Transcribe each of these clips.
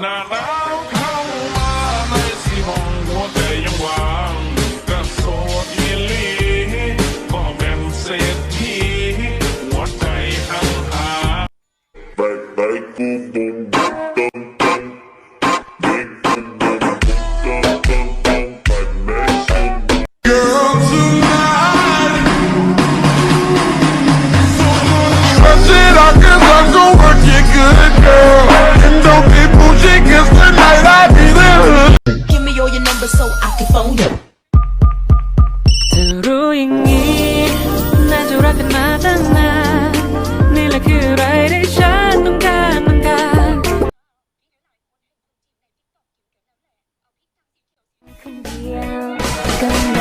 หน้ คนเดียวก็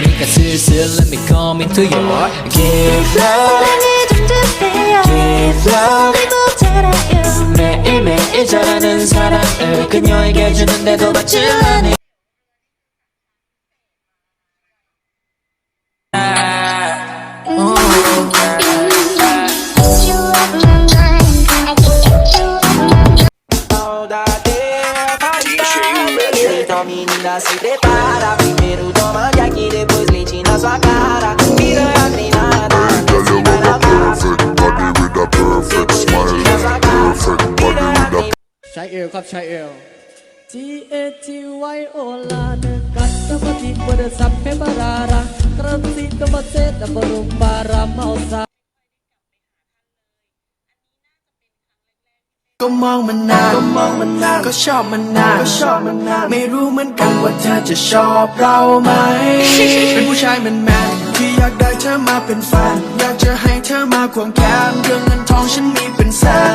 그러니까 슬슬 let me come into your give love. 사랑이 좀 주세요. Give love. 그리고 잘해요. 매일매일 잘하는 사랑을 그녀에게 주는데도 받지 않네 prepara Primeiro toma Jack e depois leite na sua cara Piranha treinada Desce vai na praça Body with a perfect smile. Perfect body with a ใช้เอวครับใช้เอว G A T Y O ลาเนกัตตะปฏิบดสัพเพบาราระกระติกบเซตบรุมบาราเมาสา ก็มองมันนานก็มองมันนานก็ชอบมันนานก็ชอบมันนานไม่รู้เหมือนกันว่าเธอจะชอบเราไหม เป็นผู้ชายแมนแมนๆที่อยากได้เธอมาเป็นแฟน อยากจะให้เธอมาควงแขนเรื่องเงินทองฉันมีเป็นแสน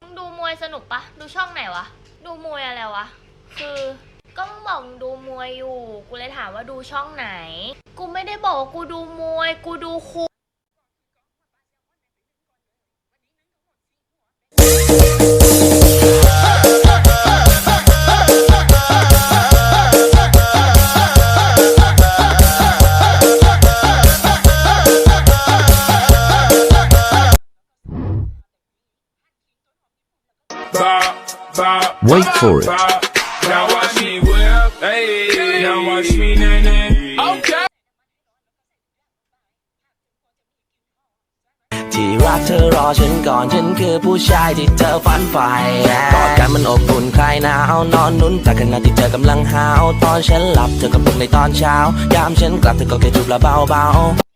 มึงดูมวยสนุกปะ ดูช่องไหนวะ ดูมวยอะไรวะ คือ ก็มึงบอกมึงดูมวยอยู่ กูเลยถามว่าดูช่องไหน กูไม่ได้บอกว่ากูดูมวย กูดูคู Bop, bop, Wait for it. Now watch me nay nay. Okay. ที่รักเธอรอฉันก่อนฉันคือผู้ชายที่เธอฝันใฝ่กอดกันมันอบอุ่นคลายหนาวนอนนุ่นแต่ขณะที่เธอกำลังหาว ตอนฉันหลับเธอก็ปลุกในตอนเช้า ยามฉันกลับเธอก็แค่จูบและเบาๆ